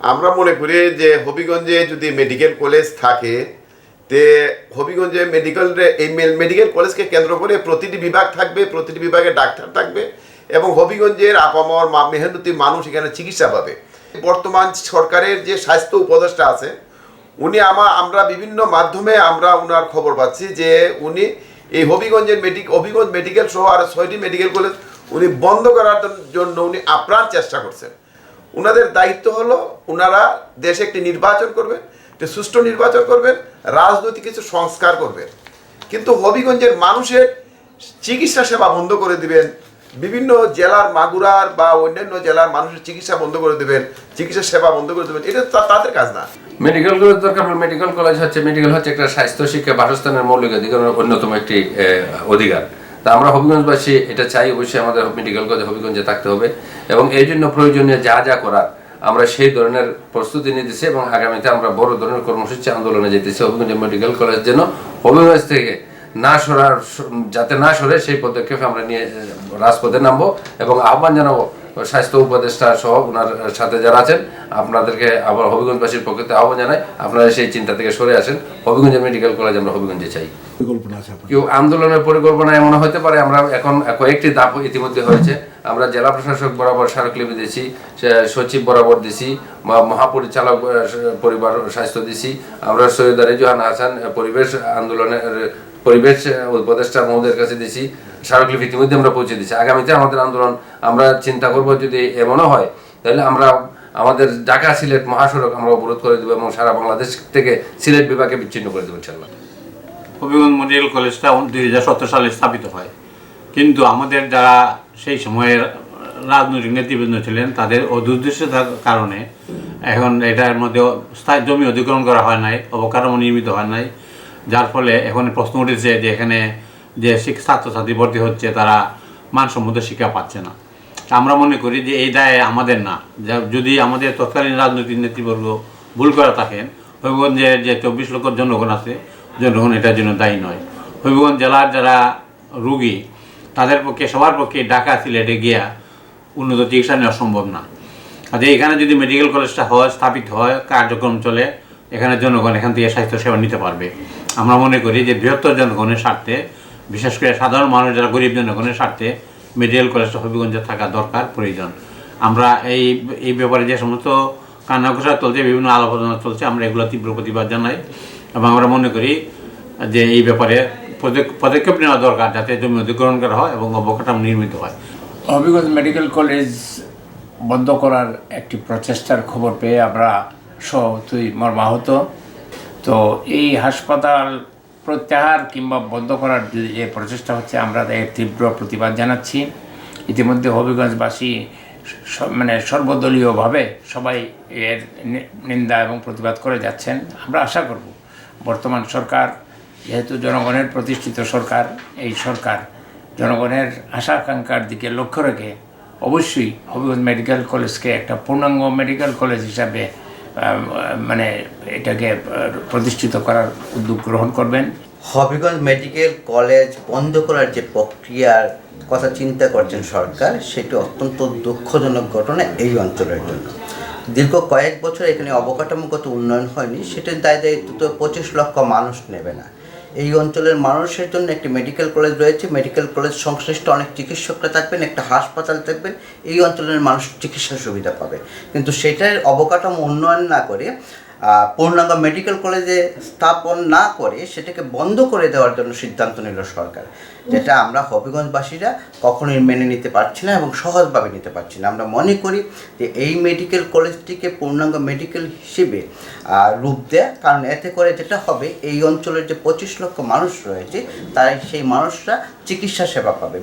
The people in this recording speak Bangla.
আমরা মনে করি যে হবিগঞ্জে যদি মেডিকেল কলেজ থাকে, তে হবিগঞ্জে মেডিকেল এই মেডিকেল কলেজকে কেন্দ্র করে প্রতিটি বিভাগ থাকবে, প্রতিটি বিভাগে ডাক্তার থাকবে এবং হবিগঞ্জের আপামর মা- মেহনতি মানুষ এখানে চিকিৎসা পাবে। বর্তমান সরকারের যে স্বাস্থ্য উপদেষ্টা আছে, উনি আমা আমরা বিভিন্ন মাধ্যমে আমরা ওনার খবর পাচ্ছি যে উনি এই হবিগঞ্জের মেডিক হবিগঞ্জ মেডিকেল সহ আর ছয়টি মেডিকেল কলেজ উনি বন্ধ করার জন্য উনি আপ্রাণ চেষ্টা করছেন। ওনাদের দায়িত্ব হলো ওনারা দেশে একটি নির্বাচন করবেন, একটি সুষ্ঠু নির্বাচন করবেন, রাজনৈতিক কিছু সংস্কার করবেন। কিন্তু হবিগঞ্জের মানুষের চিকিৎসা সেবা বন্ধ করে দিবেন, বিভিন্ন জেলার মাগুরার বা অন্যান্য জেলার মানুষের চিকিৎসা বন্ধ করে দেবেন, চিকিৎসা সেবা বন্ধ করে দেবেন, এটা তাদের কাজ না। মেডিকেল কলেজ দরকার মেডিকেল কলেজ হচ্ছে মেডিকেল হচ্ছে একটা স্বাস্থ্য শিক্ষা বাসস্থানের মৌলিক অধিকার অন্যতম একটি অধিকার। তা আমরা হবিগঞ্জবাসী এটা চাই, অবশ্যই আমাদের মেডিকেল কলেজ হবিগঞ্জে থাকতে হবে এবং এই জন্য প্রয়োজনীয় যা যা করা আমরা সেই ধরনের প্রস্তুতি নিতেছি এবং আগামীতে আমরা বড় ধরনের কর্মসূচি আন্দোলনে যেতেছি হবিগঞ্জ মেডিকেল কলেজ যেন হবিগঞ্জ থেকে না সরার, যাতে না সরে সেই পদক্ষেপে আমরা নিয়ে, রাজপথে নামবো এবং আহ্বান জানাব স্বাস্থ্য উপদেষ্টা সহ ওনার সাথে যারা আছেন আপনাদেরকে আবার হবিগঞ্জবাসীর পক্ষ থেকে আহ্বান জানাই আপনারা সেই চিন্তা থেকে সরে আসেন। হবিগঞ্জ মেডিকেল কলেজ আমরা হবিগঞ্জে চাই। কেউ আন্দোলনের পরিকল্পনা এমন হতে পারে আমরা এখন কয়েকটি ধাপ ইতিমধ্যে হয়েছে। আমরা জেলা প্রশাসক বরাবর স্মারকলিপি দিয়েছি সচিব বরাবর দিছি মহা- মহাপরিচালক পরিবার স্বাস্থ্য দিছি। আমরা সৈয়দ রেজুহান হাসান পরিবেশ আন্দোলনের পরিবেশ উপদেষ্টা মহোদয়ের কাছে দিছি, স্মারকলিপি ইতিমধ্যে আমরা পৌঁছে দিচ্ছি আগামীতে আমাদের আন্দোলন, আমরা চিন্তা করব যদি এমনও হয়, তাহলে আমরা আমাদের ঢাকা সিলেট মহাসড়ক আমরা অবরোধ করে দেবো এবং সারা বাংলাদেশ থেকে সিলেট বিভাগে বিচ্ছিন্ন করে দেবো ইনশাল্লাহ হবিগঞ্জ মেডিকেল কলেজটা দুই হাজার সতেরো সালে স্থাপিত হয়। কিন্তু আমাদের যারা সেই সময়ের রাজনৈতিক নেতৃবৃন্দ ছিলেন, তাদের অদুদ্দেশ্যতার কারণে এখন এটার মধ্যে স্থায়ী জমি অধিগ্রহণ করা হয় নাই, অবকাঠামো নির্মিত হয় নাই। যার ফলে এখন প্রশ্ন উঠেছে যে এখানে যে ছাত্রছাত্রী ভর্তি হচ্ছে, তারা মানসম্মত শিক্ষা পাচ্ছে না। আমরা মনে করি যে এই দায় আমাদের না। যদি আমাদের তৎকালীন রাজনৈতিক নেতৃবর্গ ভুল করে থাকেন হবিগঞ্জের যে চব্বিশ লক্ষ জনগণ আছে, জনগণ এটার জন্য দায়ী নয়। হবিগঞ্জ জেলার যারা রুগী, তাদের পক্ষে, সবার পক্ষে ঢাকা সিলেটে গিয়া উন্নত চিকিৎসা নেওয়া সম্ভব না। আচ্ছা এখানে যদি মেডিকেল কলেজটা হয়, স্থাপিত হয়, কার্যক্রম চলে এখানে জনগণ এখান থেকে স্বাস্থ্য সেবা নিতে পারবে। আমরা মনে করি যে বৃহত্তর জনগণের স্বার্থে, বিশেষ করে সাধারণ মানুষ যারা গরিব জনগণের স্বার্থে মেডিকেল কলেজটা হবিগঞ্জে থাকা দরকার, প্রয়োজন। আমরা এই এই ব্যাপারে যে সমস্ত কান্নাঘোষা চলছে, বিভিন্ন আলোচনা চলছে, আমরা এগুলো তীব্র প্রতিবাদ জানাই এবং আমরা মনে করি যে এই ব্যাপারে পদক- পদক্ষেপ নেওয়া দরকার যাতে জমি অধিগ্রহণ করা হয় এবং অবকাঠামো নির্মিত হয়। হবিগঞ্জ মেডিকেল কলেজ বন্ধ করার একটি প্রচেষ্টার খবর পেয়ে আমরা সহতুই মর্মাহত। তো এই হাসপাতাল প্রত্যাহার কিংবা বন্ধ করার যে প্রচেষ্টা হচ্ছে, আমরা এর তীব্র প্রতিবাদ জানাচ্ছি। ইতিমধ্যে হবিগঞ্জবাসী মানে সর্বদলীয়ভাবে সবাই এর নিন্দা এবং প্রতিবাদ করে যাচ্ছেন। আমরা আশা করব, বর্তমান সরকার, যেহেতু জনগণের প্রতিষ্ঠিত সরকার, এই সরকার জনগণের আশা আকাঙ্ক্ষার দিকে লক্ষ্য রেখে অবশ্যই হবিগঞ্জ মেডিকেল কলেজকে একটা পূর্ণাঙ্গ মেডিকেল কলেজ হিসাবে মানে এটাকে প্রতিষ্ঠিত করার উদ্যোগ গ্রহণ করবেন। হবিগঞ্জ মেডিকেল কলেজ বন্ধ করার যে প্রক্রিয়ার কথা চিন্তা করছেন সরকার, সেটি অত্যন্ত দুঃখজনক ঘটনা এই অঞ্চলের জন্য। দীর্ঘ কয়েক বছর এখানে অবকাঠামোগত উন্নয়ন হয়নি, সেটার দায় দায়িত্ব তো পঁচিশ লক্ষ মানুষ নেবে না। এই অঞ্চলের মানুষের জন্য একটি মেডিকেল কলেজ রয়েছে। মেডিকেল কলেজ সংশ্লিষ্ট অনেক চিকিৎসকরা থাকবেন, একটা হাসপাতাল থাকবেন, এই অঞ্চলের মানুষ চিকিৎসার সুবিধা পাবে। কিন্তু সেটার অবকাঠামো উন্নয়ন না করে পূর্ণাঙ্গ মেডিকেল কলেজে স্থাপন না করে সেটাকে বন্ধ করে দেওয়ার জন্য সিদ্ধান্ত নিল সরকার। যেটা আমরা হবিগঞ্জবাসীরা কখনোই মেনে নিতে পারছি না এবং সহজভাবে নিতে পারছি না। আমরা মনে করি যে এই মেডিকেল কলেজটিকে পূর্ণাঙ্গ মেডিকেল হিসেবে রূপ দেয়া, কারণ এতে করে যেটা হবে, এই অঞ্চলের যে পঁচিশ লক্ষ মানুষ রয়েছে তারা সেই মানুষরা চিকিৎসা সেবা পাবে।